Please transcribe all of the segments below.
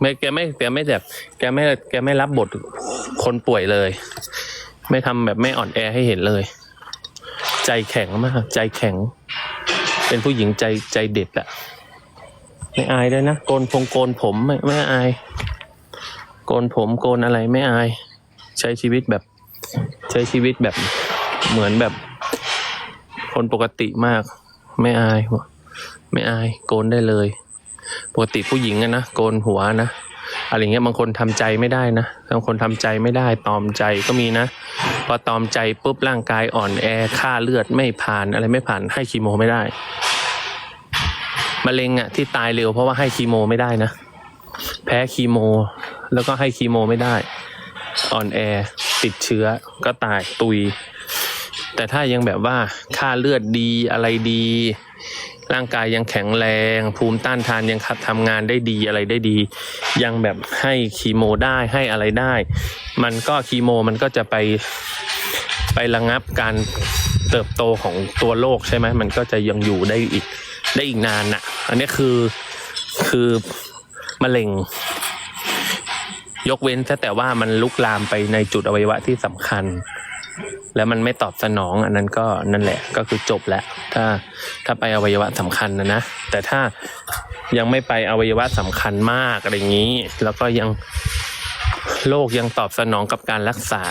ไม่แกไม่แกไม่แบบแกไม่แกไม่รับบทคนป่วยเลย ไม่ทำแบบไม่อ่อนแอให้เห็นเลย ใจแข็งมาก ใจแข็ง เป็นผู้หญิงใจใจเด็ดอะไม่อายด้วยนะโกนพงโกนผมไม่ไม่อาย โกนผมโกนอะไรไม่อาย ใช้ชีวิตแบบ ใช้ชีวิตแบบเหมือนแบบ คนปกติมาก ไม่อายไม่อายโกนได้เลย ปกติผู้หญิงอะนะโกนหัวนะอะไรเงี้ยบางคนทำใจไม่ได้นะบางคนทำใจไม่ได้ตอมใจก็มีนะ พอตอมใจปุ๊บร่างกายอ่อนแอค่าเลือดไม่ผ่านอะไรไม่ผ่านให้คีโมไม่ได้มะเร็งอะที่ตายเร็วเพราะว่าให้คีโมไม่ได้นะ แพ้คีโม แล้วก็ให้คีโมไม่ได้ อ่อนแอติดเชื้อก็ตายตุย แต่ถ้ายังแบบว่าค่าเลือดดีอะไรดี ร่างกายยังแข็งแรง ภูมิต้านทานยังขับทำงานได้ดีอะไรได้ดี ยังแบบให้คีโมได้ให้อะไรได้ มันก็คีโมมันก็จะไปไประงับการเติบโตของตัวโรคใช่ไหมมันก็จะยังอยู่ได้อีกได้อีกนานน่ะ อันนี้คือคือมะเร็ง ยกเว้นแต่แต่ว่ามันลุกลามไปในจุดอวัยวะที่สำคัญ แล้วมันไม่ตอบสนองอันนั้นก็นั่นแหละก็คือจบแล้วถ้าถ้าไปอวัยวะสำคัญนะนะแต่ถ้ายังไม่ไปอวัยวะสำคัญมากอะไรอย่างนี้ แล้วก็ยังโรคยังตอบสนองกับการรักษา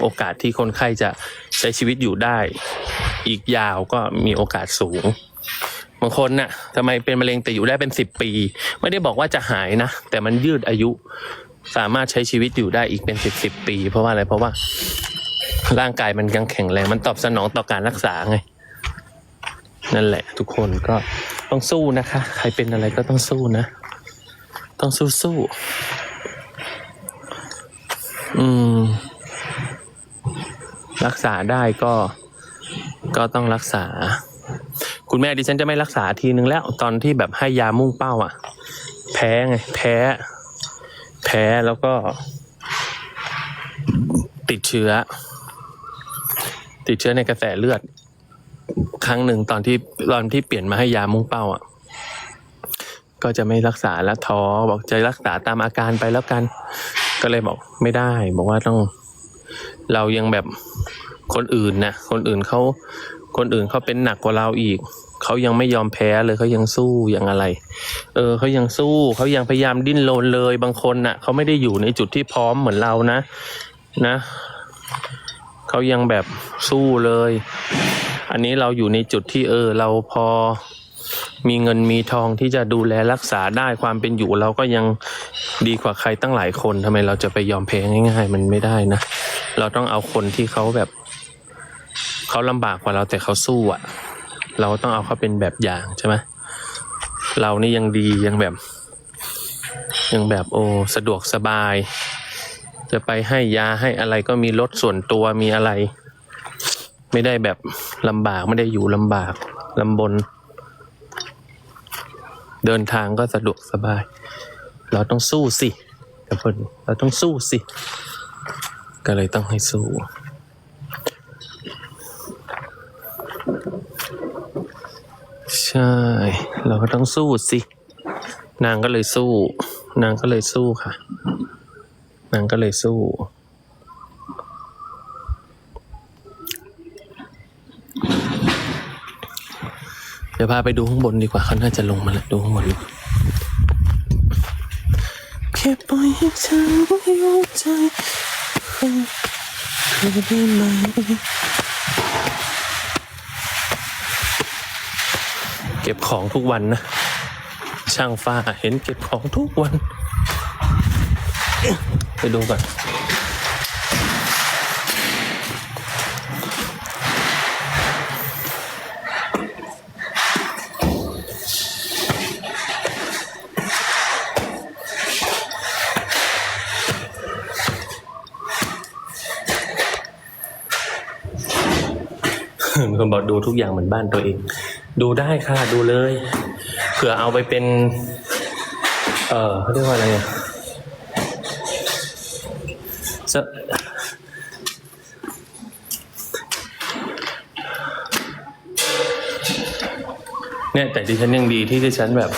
โอกาสที่คนไข้จะใช้ชีวิตอยู่ได้ อีกยาวก็มีโอกาสสูงบางคนน่ะทำไมเป็นมะเร็งแต่อยู่ได้เป็นสิบปี ไม่ได้บอกว่าจะหายนะ แต่มันยืดอายุสามารถใช้ชีวิตอยู่ได้อีกเป็นสิบสิบปี เพราะว่าอะไรเพราะว่า ร่างกายมันยังแข็งแรงมันตอบสนองต่อการรักษาไง นั่นแหละ ทุกคนก็ต้องสู้นะคะ ใครเป็นอะไรก็ต้องสู้นะ ต้องสู้สู้อืม รักษาได้ก็ก็ต้องรักษา คุณแม่ดิฉันจะไม่รักษาทีนึงแล้ว ตอนที่แบบให้ยามุ่งเป้าอะ แพ้ไง แพ้ แพ้แล้วก็ติดเชื้อ ติดเชื้อในกระแสเลือด ครั้งหนึ่งตอนที่ตอนที่เปลี่ยนมาให้ยามุ่งเป้าอะ ก็จะไม่รักษาแล้วท้อบอกจะรักษาตามอาการไปแล้วกัน ก็เลยบอกไม่ได้ บอกว่าต้องเรายังแบบคนอื่นนะคนอื่นเขาคนอื่นเขาเป็นหนักกว่าเราอีกเขายังไม่ยอมแพ้เลยเขายังสู้ยังอะไร เออเขายังสู้เขายังพยายามดิ้นรนเลยบางคนน่ะเขาไม่ได้อยู่ในจุดที่พร้อมเหมือนเรานะ นะ เขายังแบบสู้เลย อันนี้เราอยู่ในจุดที่เออ เราพอมีเงินมีทองที่จะดูแลรักษาได้ความเป็นอยู่ เราก็ยังดีกว่าใครตั้งหลายคนทำไมเราจะไปยอมแพ้ง่าย ๆ มันไม่ได้นะ เราต้องเอาคนที่เขาแบบเขาลำบากกว่าเราแต่เขาสู้อะ เราต้องเอาเขาเป็นแบบอย่างใช่ไหมเรานี่ยังดียังแบบ ยังแบบโอ้สะดวกสบาย จะไปให้ยาให้อะไรก็มีรถส่วนตัวมีอะไร ไม่ได้แบบลำบากไม่ได้อยู่ลำบากลำบน เดินทางก็สะดวกสบาย เราต้องสู้สิกับคนเราต้องสู้สิ ก็เลยต้องให้สู้ใช่ เราก็ต้องสู้สิ นางก็เลยสู้ นางก็เลยสู้ค่ะ นางก็เลยสู้ เดี๋ยวพาไปดูข้างบนดีกว่าเขาน่าจะลงมาแล้วดูข้างบนดีกว่าแค่ปล่อยให้เธอไม่เข้าใจเธอได้ไหมเก็บของทุกวันนะ ช่างฟ้าเห็นเก็บของทุกวัน ไปดูก่อนมีคนบอกดูทุกอย่างเหมือนบ้านตัวเอง ดูได้ค่ะ ดูเลย เผื่อเอาไปเป็น เออเขาเรียกว่าอะไรอะ สะเนี่ยแต่ดิฉันยังดีที่ดิฉันแบบ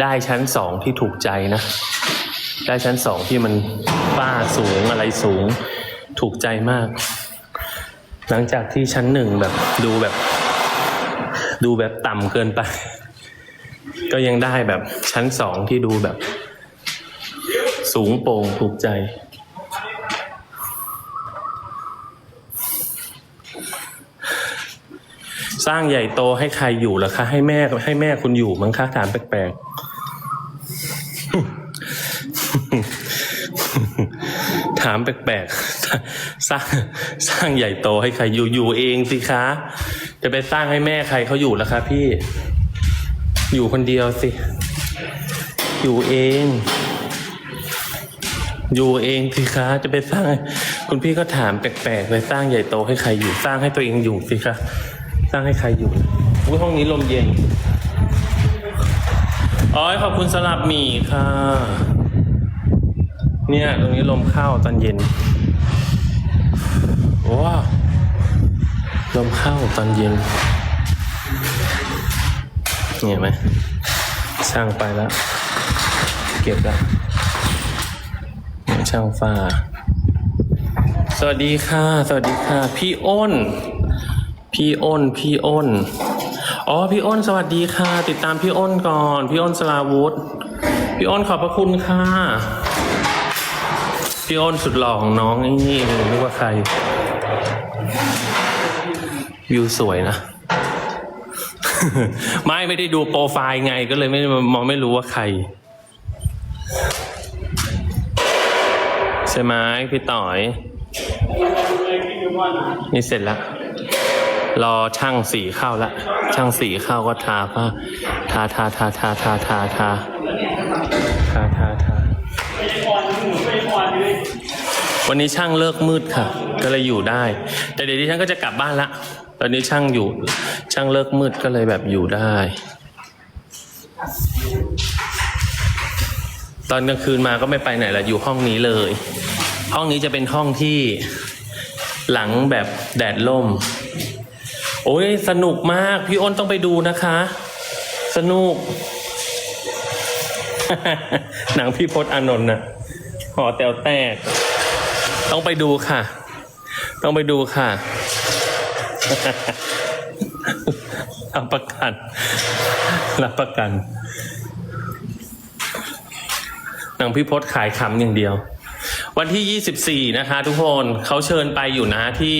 ได้ชั้นสองที่ถูกใจนะ ได้ชั้นสองที่มันฝ้าสูงอะไรสูง ถูกใจมาก หลังจากที่ชั้นหนึ่งแบบดูแบบ ดูแบบต่ำเกินไป ก็ยังได้แบบชั้นสองที่ดูแบบ สูงโปร่งถูกใจ สร้างใหญ่โตให้ใครอยู่เหรอคะ ให้แม่ให้แม่คุณอยู่มั้งคะถามแปลกๆ ถามแปลกๆ สร้างสร้างใหญ่โตให้ใครอยู่อยู่เองสิคะ จะไปสร้างให้แม่ใครเขาอยู่ล่ะคะพี่ อยู่คนเดียวสิ อยู่เอง อยู่เองสิคะ จะไปสร้างให้คุณพี่ก็ถามแปลกๆเลยสร้างใหญ่โตให้ใครอยู่สร้างให้ตัวเองอยู่สิคะ สร้างให้ใครอยู่อุ้ยห้องนี้ลมเย็นอ๋อขอบคุณสลับหมี่ค่ะ เนี่ยตรงนี้ลมเข้าตอนเย็นว้าวลมเข้าตอนเย็นเห็นไหมช่างไปแล้ว เก็บแล้วช่างฟ้า สวัสดีค่ะ สวัสดีค่ะ พี่อ้น พี่อ้น พี่อ้น อ๋อ พี่อ้น สวัสดีค่ะ ติดตามพี่อ้นก่อน พี่อ้นสลาวุธ พี่อ้นขอบพระคุณค่ะ พี่อ้นสุดหล่อของน้องนี่ไม่รู้ว่าใคร วิวสวยนะ ไม่ไม่ได้ดูโปรไฟล์ไงก็เลยไม่มองไม่รู้ว่าใคร ใช่ไหมพี่ต่อย นี่เสร็จแล้ว รอช่างสีเข้าละ ช่างสีเข้าก็ทาผ้าทาทาทาทาทาทาทาทาทาทาวันนี้ช่างเลิกมืดค่ะ ก็เลยอยู่ได้ แต่เดี๋ยวนี้ช่างก็จะกลับบ้านละ ตอนนี้ช่างอยู่ ช่างเลิกมืดก็เลยแบบอยู่ได้ ตอนกลางคืนมาก็ไม่ไปไหนละอยู่ห้องนี้เลย ห้องนี้จะเป็นห้องที่หลังแบบแดดล่ม โอ้ยสนุกมาก พี่อ้นต้องไปดูนะคะ สนุก หนังพี่พศอานนท์นะหอแตวแตก ต้องไปดูค่ะ ต้องไปดูค่ะรับประกัน รับประกัน หนังพี่พศขายขำอย่างเดียว วันที่ 24 นะคะ ทุกคนเขาเชิญไปอยู่นะที่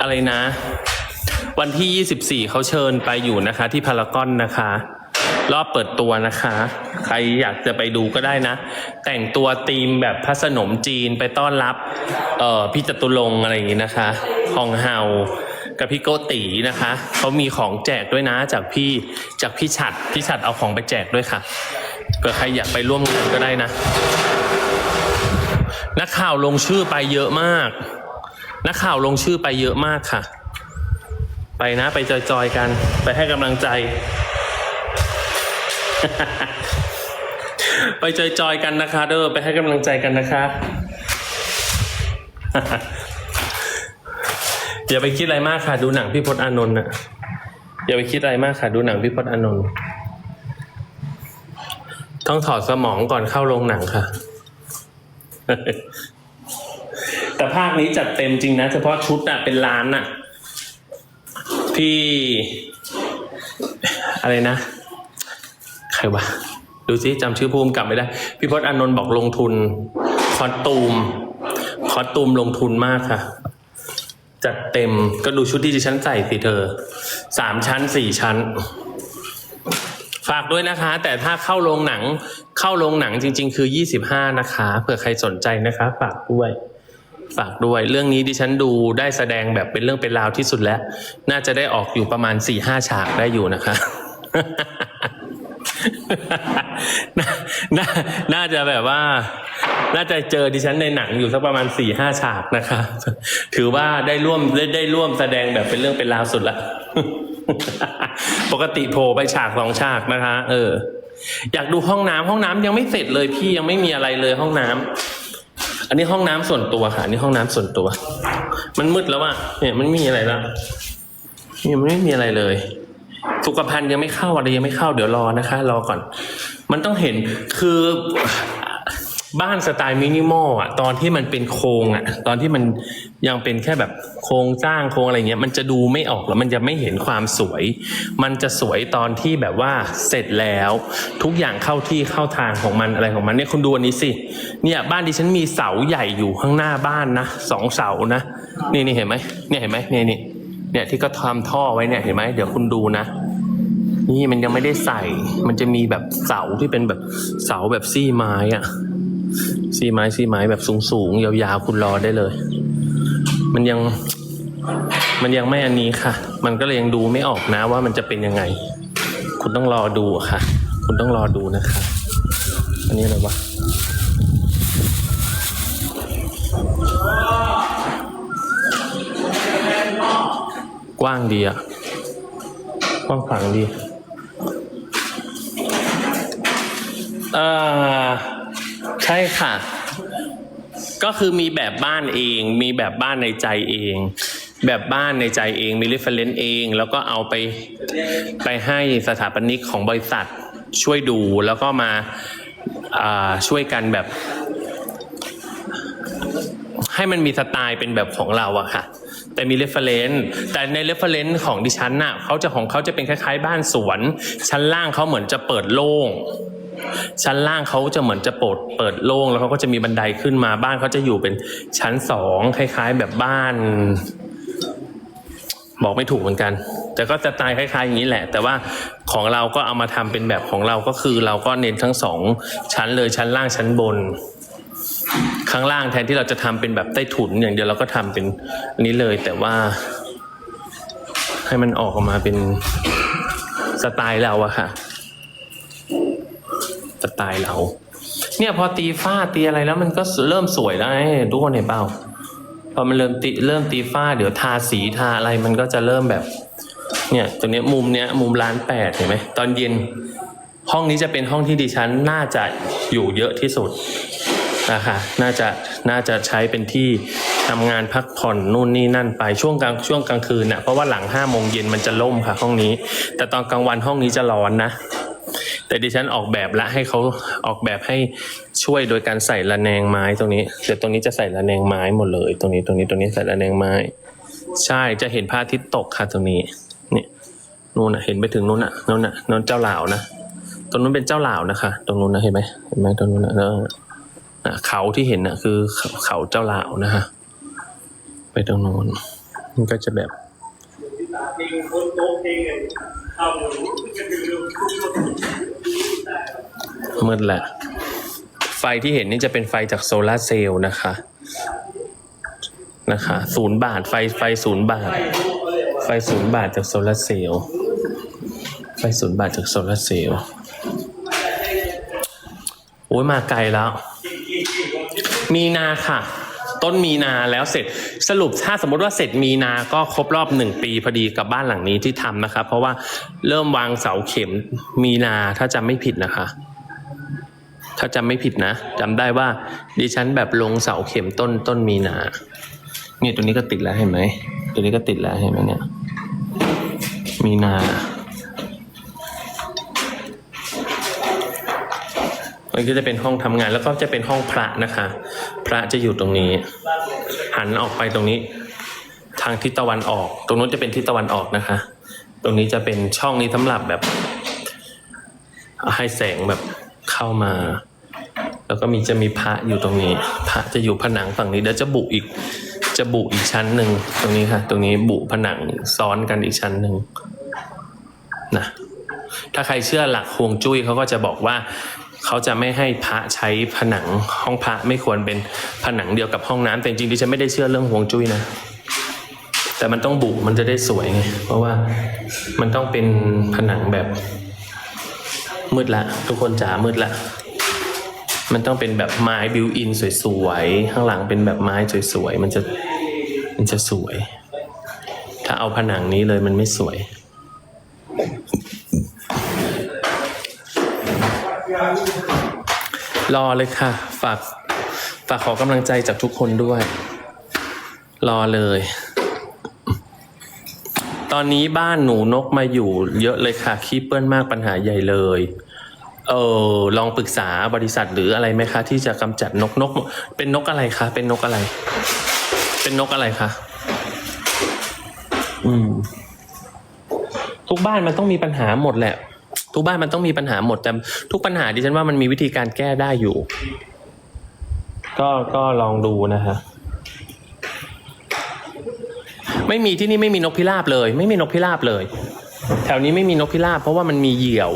อะไรนะ วันที่ 24 เขาเชิญไปอยู่นะคะ ที่พารากอนนะคะ รอบเปิดตัวนะคะ ใครอยากจะไปดูก็ได้นะ แต่งตัวธีมแบบพระสนมจีนไปต้อนรับ เอ่อพี่จตุรงค์อะไรอย่างนี้นะคะฮองเฮากับพี่โกตีนะคะเขามีของแจกด้วยนะจากพี่จากพี่ฉัดพี่ฉัดเอาของไปแจกด้วยค่ะเผื่อใครอยากไปร่วมงานก็ได้นะ นักข่าวลงชื่อไปเยอะมาก นักข่าวลงชื่อไปเยอะมากค่ะ ไปนะไปจอยๆกัน ไปให้กำลังใจ ไปจอยๆกันนะคะเด้อไปให้กำลังใจกันนะคะ อย่าไปคิดอะไรมากค่ะ ดูหนังพี่พจน์อานนท์นะอย่าไปคิดอะไรมากค่ะ ดูหนังพี่พจน์อานนท์ต้องถอดสมองก่อนเข้าโรงหนังค่ะ แต่ภาคนี้จัดเต็มจริงนะ เฉพาะชุดอะเป็นล้านอะ พี่ อะไรนะ ใครวะดูซิจำชื่อภูมิกลับไม่ได้ พี่พจน์อานนท์บอกลงทุน คอตูม คอตูมลงทุนมากค่ะ จัดเต็มก็ดูชุดที่ดิฉันใส่สิเธอสามชั้นสี่ชั้น ฝากด้วยนะคะ แต่ถ้าเข้าโรงหนัง เข้าโรงหนังจริง ๆ คือ25นะคะเผื่อใครสนใจนะคะ ฝากด้วย ฝากด้วย เรื่องนี้ดิฉันดูได้แสดงแบบเป็นเรื่องเป็นราวที่สุดแล้ว น่าจะได้ออกอยู่ประมาณ4-5ฉากได้อยู่นะคะน่าน่าน่าจะแบบว่า น่าจะเจอดิฉันในหนังอยู่สักประมาณสี่ห้าฉากนะคะ ถือว่าได้ร่วมได้ได้ร่วมแสดงแบบเป็นเรื่องเป็นราวสุดละ ปกติโผล่ไปฉากสองฉากนะคะ เออ อยากดูห้องน้ำห้องน้ำยังไม่เสร็จเลยพี่ยังไม่มีอะไรเลยห้องน้ำ อันนี้ห้องน้ำส่วนตัวค่ะอันนี้ห้องน้ำส่วนตัว มันมืดแล้วอะเนี่ยมันไม่มีอะไรแล้วเนี่ยมันไม่มีอะไรเลย สุขภัณฑ์ยังไม่เข้าอะไรยังไม่เข้าเดี๋ยวรอนะคะ รอก่อน มันต้องเห็นคือ บ้านสไตล์มินิมอลอะตอนที่มันเป็นโครงอะ ตอนที่มันยังเป็นแค่แบบโครงสร้างโครงอะไรเงี้ย มันจะดูไม่ออกแล้วมันจะไม่เห็นความสวย มันจะสวยตอนที่แบบว่าเสร็จแล้ว ทุกอย่างเข้าที่เข้าทางของมันอะไรของมันเนี่ยคุณดูอันนี้สิเนี่ยบ้านดิฉันมีเสาใหญ่อยู่ข้างหน้าบ้านนะสองเสานะนี่นี่เห็นไหมเนี่ยเห็นไหมเนี่ยนี่เนี่ยที่ก็ทำท่อไว้เนี่ยเห็นไหมเดี๋ยวคุณดูนะนี่มันยังไม่ได้ใส่ มันจะมีแบบเสาที่เป็นแบบเสาแบบซี่ไม้อะ ซี่ไม้ซี่ไม้แบบสูงๆ ยาวๆ คุณรอได้เลย มันยังมันยังไม่อันนี้ค่ะ มันก็เลยยังดูไม่ออกนะว่ามันจะเป็นยังไง คุณต้องรอดูค่ะ คุณต้องรอดูนะคะ อันนี้อะไรวะกว้างดีอะกว้างขวางดี อ่อ ใช่ค่ะ ก็คือมีแบบบ้านเอง มีแบบบ้านในใจเอง แบบบ้านในใจเองมี reference เอง แล้วก็เอาไปไปให้สถาปนิกของบริษัทช่วยดูแล้วก็มาช่วยกันแบบ ให้มันมีสไตล์เป็นแบบของเราอะค่ะ แต่มี reference แต่ใน reference ของดิฉันน่ะเขาจะของเขาจะเป็นคล้ายๆ บ้านสวน ชั้นล่างเขาเหมือนจะเปิดโล่ง ชั้นล่างเขาจะเหมือนจะเปิดเปิดโล่งแล้วเขาก็จะมีบันไดขึ้นมาบ้านเขาจะอยู่เป็นชั้นสองคล้าย ๆ แบบบ้าน บอกไม่ถูกเหมือนกัน แต่ก็จะตายคล้าย ๆ อย่างนี้แหละ แต่ว่าของเราก็เอามาทำเป็นแบบของเราก็คือ เราก็เน้นทั้งสองชั้นเลยชั้นล่างชั้นบนข้างล่างแทนที่เราจะทำเป็นแบบใต้ถุนอย่างเดียวเราก็ทำเป็นอันนี้เลย แต่ว่า ให้มันออกมาเป็นสไตล์เราอะค่ะ ไตล์เรา เนี่ยพอตีฝ้าตีอะไรแล้วมันก็เริ่มสวยแล้วไงทุกคนเห็นเปล่าพอมันเริ่มตีเริ่มตีฝ้าเดี๋ยวทาสีทาอะไรมันก็จะเริ่มแบบ เนี่ยตรงนี้มุมเนี้ยมุมร้านแปดเห็นไหมตอนเย็น ห้องนี้จะเป็นห้องที่ดิฉันน่าจะอยู่เยอะที่สุดนะคะน่าจะน่าจะใช้เป็นที่ทำงานพักผ่อนนู่นนี่นั่นไปช่วงกลางช่วงกลางคืนน่ะเพราะว่าหลังห้าโมงเย็นมันจะล่มค่ะห้องนี้ แต่ตอนกลางวันห้องนี้จะร้อนนะ แต่ดิฉันออกแบบละให้เขาออกแบบให้ช่วยโดยการใส่ระแนงไม้ตรงนี้เดี๋ยวตรงนี้จะใส่ระแนงไม้หมดเลย ตรงนี้ตรงนี้ตรงนี้ใส่ระแนงไม้ ใช่จะเห็นพระอาทิตย์ตกค่ะตรงนี้เนี่ยนู่นน่ะเห็นไปถึงนู่นน่ะนู่นน่ะนู่นเจ้าหลาวนะตรงนู้นเป็นเจ้าหลาวนะคะ ตรงนู้นนะเห็นไหมเห็นไหมตรงนู้นนะเออน่ะเขาที่เห็นน่ะ คือเขาเจ้าหลาวนะฮะไปตรงนู้นมันก็จะแบบ มืดแหละ ไฟที่เห็นนี่จะเป็นไฟจากโซลาเซลล์นะคะ นะคะศูนย์บาทไฟไฟศูนย์บาท ไฟศูนย์บาทจากโซลาเซลล์ไฟศูนย์บาทจากโซลาเซลล์โอ้ยมาไกลแล้ว มีนาค่ะ ต้นมีนาแล้วเสร็จสรุปถ้าสมมติว่าเสร็จมีนาก็ครบรอบหนึ่งปีพอดีกับบ้านหลังนี้ที่ทำนะครับ เพราะว่าเริ่มวางเสาเข็มมีนาถ้าจำไม่ผิดนะคะ ถ้าจำไม่ผิดนะจำได้ว่าดิฉันแบบลงเสาเข็มต้นต้นมีนาเนี่ยตัวนี้ก็ติดแล้วเห็นไหมตัวนี้ก็ติดแล้วเห็นไหมเนี่ย มีนามันก็จะเป็นห้องทำงานแล้วก็จะเป็นห้องพระนะคะ พระจะอยู่ตรงนี้ หันออกไปตรงนี้ ทางทิศตะวันออก ตรงนู้นจะเป็นทิศตะวันออกนะคะ ตรงนี้จะเป็นช่องนี้สำหรับแบบให้แสงแบบ เข้ามา แล้วก็มีจะมีพระอยู่ตรงนี้ พระจะอยู่ผนังฝั่งนี้เดี๋ยวจะบุอีกจะบุอีกชั้นหนึ่งตรงนี้ค่ะ ตรงนี้บุผนังซ้อนกันอีกชั้นหนึ่งนะถ้าใครเชื่อหลักฮวงจุ้ยเขาก็จะบอกว่าเขาจะไม่ให้พระใช้ผนังห้องพระไม่ควรเป็นผนังเดียวกับห้องน้ำแต่จริงๆดิฉันไม่ได้เชื่อเรื่องฮวงจุ้ยนะแต่มันต้องบุมันจะได้สวยไงเพราะว่ามันต้องเป็นผนังแบบ มืดละ ทุกคนจ๋ามืดละ มันต้องเป็นแบบไม้บิวอินสวยๆ ข้างหลังเป็นแบบไม้สวยๆ มันจะมันจะสวย ถ้าเอาผนังนี้เลยมันไม่สวย รอเลยค่ะ ฝาก ฝากขอกำลังใจจากทุกคนด้วย รอเลย ตอนนี้บ้านหนูนกมาอยู่เยอะเลยค่ะขี้เปื้อนมากปัญหาใหญ่เลย เออลองปรึกษาบริษัทหรืออะไรไหมคะ ที่จะกำจัดนกนก เป็นนกอะไรคะเป็นนกอะไร เป็นนกอะไรคะอืม ทุกบ้านมันต้องมีปัญหาหมดแหละ ทุกบ้านมันต้องมีปัญหาหมดแต่ทุกปัญหาดิฉันว่ามันมีวิธีการแก้ได้อยู่ ก็ก็ลองดูนะคะ ไม่มีที่นี่ไม่มีนกพิราบเลย ไม่มีนกพิราบเลย แถวนี้ไม่มีนกพิราบเพราะว่ามันมีเหยี่ยว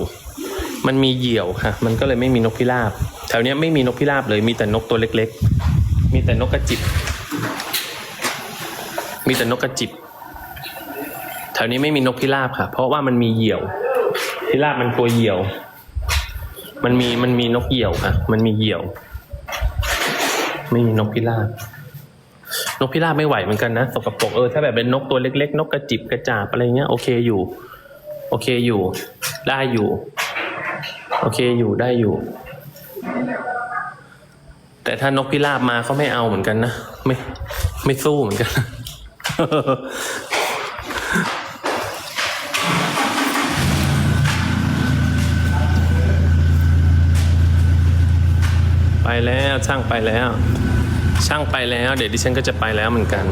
มันมีเหยี่ยวค่ะ มันก็เลยไม่มีนกพิราบ แถวนี้ไม่มีนกพิราบเลย มีแต่นกตัวเล็ก ๆ มีแต่นกกระจิบ มีแต่นกกระจิบ แถวนี้ไม่มีนกพิราบค่ะ เพราะว่ามันมีเหยี่ยว พิราบมันตัวเหยี่ยว มันมีมันมีนกเหยี่ยวค่ะ มันมีเหยี่ยว ไม่มีนกพิราบ นกพิราบไม่ไหวเหมือนกันนะสกปรกเออถ้าแบบเป็นนกตัวเล็กๆ นกกระจิบกระจาบอะไรเงี้ยโอเคอยู่ โอเคอยู่ ได้อยู่ โอเคอยู่ได้อยู่ แต่ถ้านกพิราบมาเขาไม่เอาเหมือนกันนะไม่ ไม่สู้เหมือนกันไปแล้วช่างไปแล้ว ช่างไปแล้ว เดี๋ยวดิฉันก็จะไปแล้วเหมือนกัน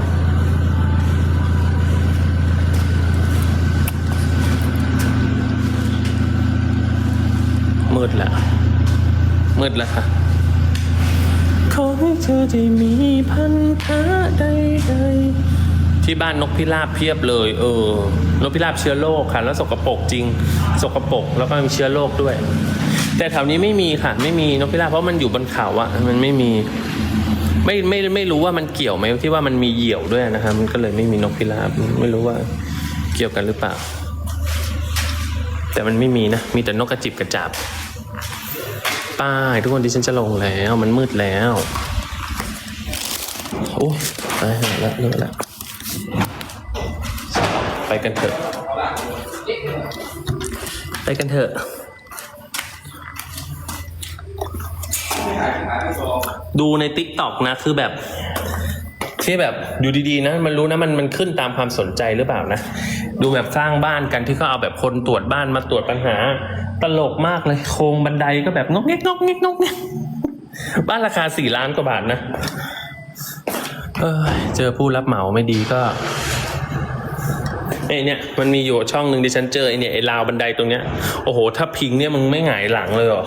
มืดแล้วมืดแล้วค่ะขอให้เธอได้มีพันธะใดๆที่บ้านนกพิราบเพียบเลย เออนกพิราบเชื้อโรคค่ะ แล้วสกปรกจริง สกปรกแล้วก็มีเชื้อโรคด้วย แต่แถวนี้ไม่มีค่ะ ไม่มีนกพิราบเพราะมันอยู่บนเขาอะมันไม่มี ไม่ไม่ไม่รู้ว่ามันเกี่ยวไหมที่ว่ามันมีเหยี่ยวด้วยนะครับ มันก็เลยไม่มีนกพิราบไม่รู้ว่าเกี่ยวกันหรือเปล่า แต่มันไม่มีนะ มีแต่นกกระจิบกระจับป้ายทุกคนที่ฉันจะลงแล้วมันมืดแล้วโอ้ยตายหาแล้วเลิกแล้วไปกันเถอะ ไปกันเถอะ ดูในติ๊กต็อกนะ คือแบบ ที่แบบอยู่ดีๆนะ มันรู้นะมันมันขึ้นตามความสนใจหรือเปล่านะ ดูแบบสร้างบ้านกันที่เขาเอาแบบคนตรวจบ้านมาตรวจปัญหา ตลกมากเลย โครงบันไดก็แบบงอกเงกงอกเงกงอกเงกบ้านราคาสี่ล้านกว่าบาทนะเออเจอผู้รับเหมาไม่ดีก็ไอเนี่ยมันมีอยู่ช่องหนึ่งที่ฉันเจอไอเนี่ยไอราวบันไดตรงเนี้ยโอ้โหถ้าพิงเนี่ยมึงไม่หงายหลังเลยเหรอ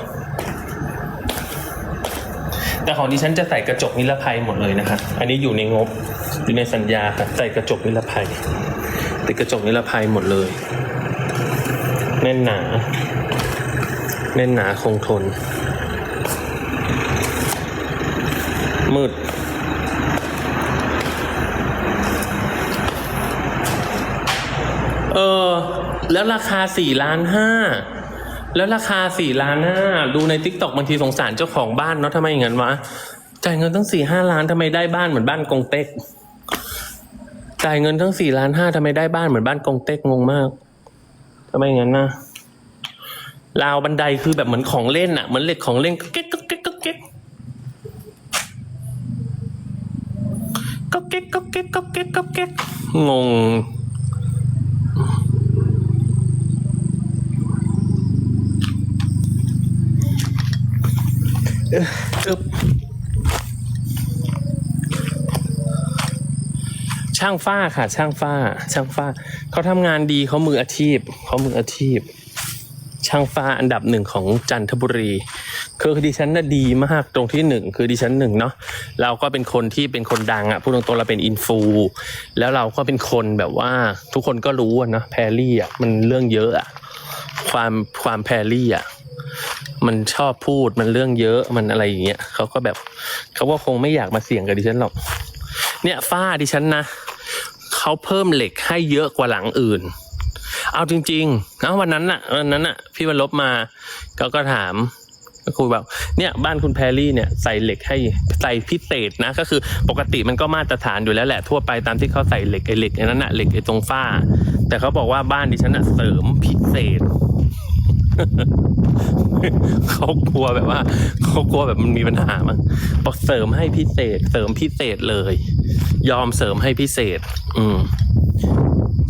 แต่ของดิฉันจะใส่กระจกนิรภัยหมดเลยนะคะอันนี้อยู่ในงบอยู่ในสัญญาค่ะใส่กระจกนิรภัยติดกระจกนิรภัยหมดเลย แน่นหนา แน่นหนาคงทน มืดเออแล้วราคาสี่ล้านห้า แล้วราคาสี่ล้านห้าดูในทิกตอกบางทีสงสารเจ้าของบ้านเนาะทำไมอย่างนั้นวะจ่ายเงินตั้งสี่ห้าล้านทำไมได้บ้านเหมือนบ้านกงเต็กจ่ายเงินทั้งสี่ล้านห้าทำไมได้บ้านเหมือนบ้านกงเต็กงงมากทำไมอย่างนั้นนะราวบันไดคือแบบเหมือนของเล่นอะเหมือนเหล็กของเล่นก็เก๊กก็เก๊กก็เก๊กก็เก๊กก็เก๊กก็เก๊กก็เก๊กงง ช่างฝ้าค่ะ ช่างฝ้า ช่างฝ้า เขาทำงานดีเขามืออาชีพเขามืออาชีพ ช่างฝ้าอันดับหนึ่งของจันทบุรี คือดิฉันน่ะดีมากตรงที่หนึ่งคือดิฉันหนึ่งเนาะเราก็เป็นคนที่เป็นคนดังอะพูดตรงๆเราเป็นอินฟูแล้วเราก็เป็นคนแบบว่าทุกคนก็รู้นะแพรรี่อะมันเรื่องเยอะอะความความแพรรี่อะ มันชอบพูดมันเรื่องเยอะมันอะไรอย่างเงี้ยเขาก็แบบเขาก็คงไม่อยากมาเสี่ยงกับดิฉันหรอก เนี่ยฝ้าดิฉันนะเขาเพิ่มเหล็กให้เยอะกว่าหลังอื่น เอาจริงๆนะวันนั้นน่ะวันนั้นน่ะ พี่วันลบมาเขาก็ถามก็คุยแบบเนี่ยบ้านคุณแพรรี่เนี่ยใส่เหล็กให้ใส่พิเศษนะก็คือปกติมันก็มาตรฐานอยู่แล้วแหละทั่วไปตามที่เขาใส่เหล็กไอ้เหล็กไอ้นั้นน่ะเหล็กไอ้ตรงฝ้า แต่เขาบอกว่าบ้านดิฉันน่ะเสริมพิเศษ เขากลัวแบบว่าเขากลัวแบบมันมีปัญหามั้งบอกเสริมให้พิเศษ เสริมพิเศษเลย ยอมเสริมให้พิเศษ อืม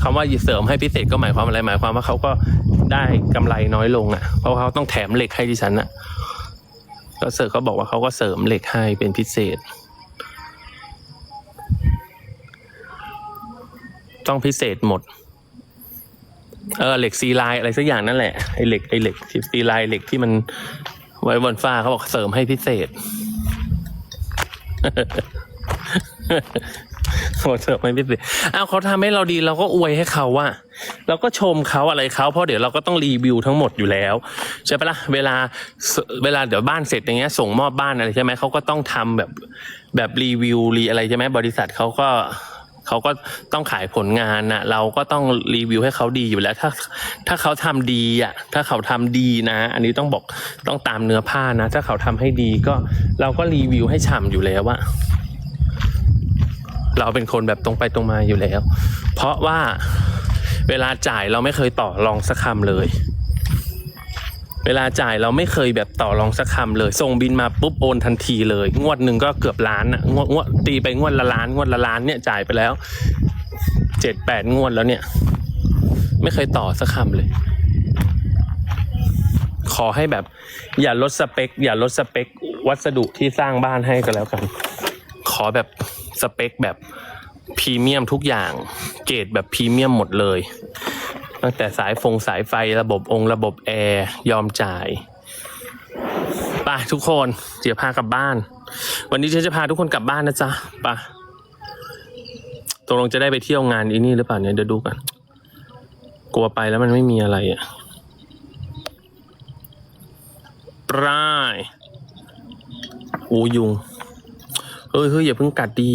คำว่าเสริมให้พิเศษก็หมายความอะไรหมายความว่าเขาก็ได้กำไรน้อยลงอะ เพราะเขาต้องแถมเหล็กให้ดิฉันอะ ก็เสิร์ฟเขาบอกว่าเขาก็เสริมเหล็กให้เป็นพิเศษ ต้องพิเศษหมด เออเหล็กซีไลอะไรสักอย่างนั่นแหละไอเหล็กไอเหล็กซีไลเหล็กที่มันไว้บนฝ้าเขาบอกเสริมให้พิเศษโหเสริมให้พิเศษอ้าวเขาทำให้เราดีเราก็อวยให้เขาว่า เราก็ชมเขาอะไรเขาเพราะเดี๋ยวเราก็ต้องรีวิวทั้งหมดอยู่แล้วใช่ปะล่ะเวลาเวลาเดี๋ยวบ้านเสร็จอย่างเงี้ยส่งมอบบ้านอะไรใช่ไหมเขาก็ต้องทำแบบแบบรีวิวรีอะไรใช่ไหมบริษัทเขาก็ เขาก็ต้องขายผลงานนะเราก็ต้องรีวิวให้เขาดีอยู่แล้ว ถ้าถ้าเขาทำดีอะถ้าเขาทำดีนะ อันนี้ต้องบอกต้องตามเนื้อผ้านะ ถ้าเขาทำให้ดีก็เราก็รีวิวให้ฉ่ำอยู่แล้วว่าเราเป็นคนแบบตรงไปตรงมาอยู่แล้ว เพราะว่าเวลาจ่ายเราไม่เคยต่อรองสักคำเลย เวลาจ่ายเราไม่เคยแบบต่อรองสักคำเลย ส่งบินมาปุ๊บโอนทันทีเลย งวดหนึ่งก็เกือบล้านอะงวดงวดตีไปงวดละล้าน งวดละล้านเนี่ยจ่ายไปแล้วเจ็ดแปดงวดแล้วเนี่ย ไม่เคยต่อสักคำเลย ขอให้แบบ อย่าลดสเปค อย่าลดสเปค วัสดุที่สร้างบ้านให้ก็แล้วกัน ขอแบบสเปคแบบพรีเมียมทุกอย่าง เกรดแบบพรีเมียมหมดเลย ตั้งแต่สายฟงสายไฟระบบองค์ระบบแอร์ยอมจ่ายไปทุกคนเดี๋ยวพากลับบ้าน วันนี้ฉันจะพาทุกคนกลับบ้านนะจ๊ะไปตกลงจะได้ไปเที่ยวงานอีนี่หรือเปล่าเนี่ยเดี๋ยวดูกัน กลัวไปแล้วมันไม่มีอะไรอะปลายโอ้ยุงเฮ้ยเฮ้ยอย่าเพิ่งกัดดี